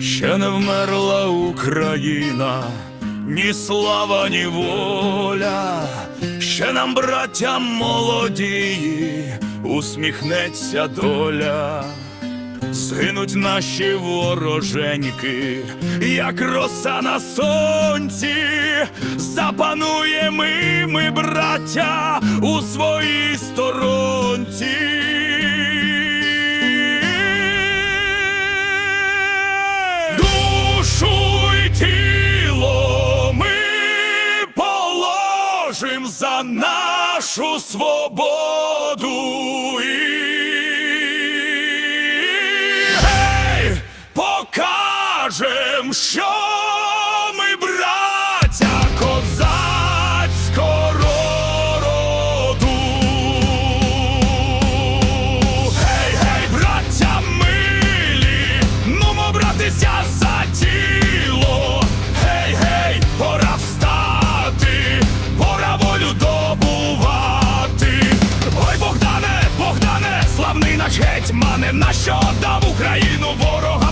Ще не вмерла Україна, ні слава, ні воля, ще нам, браттям молодії, усміхнеться доля. Згинуть наші вороженьки, як роса на сонці, запанує ми, ми, браття, у своїй сторонці. За нашу свободу. Покажем, що ми браття козацького роду. Гей, гей, браття милі, нумо братися за тіло. Гей, гей, пора встати, пора волю добувати. Ой, Богдане, Богдане, славний наш гетьмане, нащо дав Україну ворогам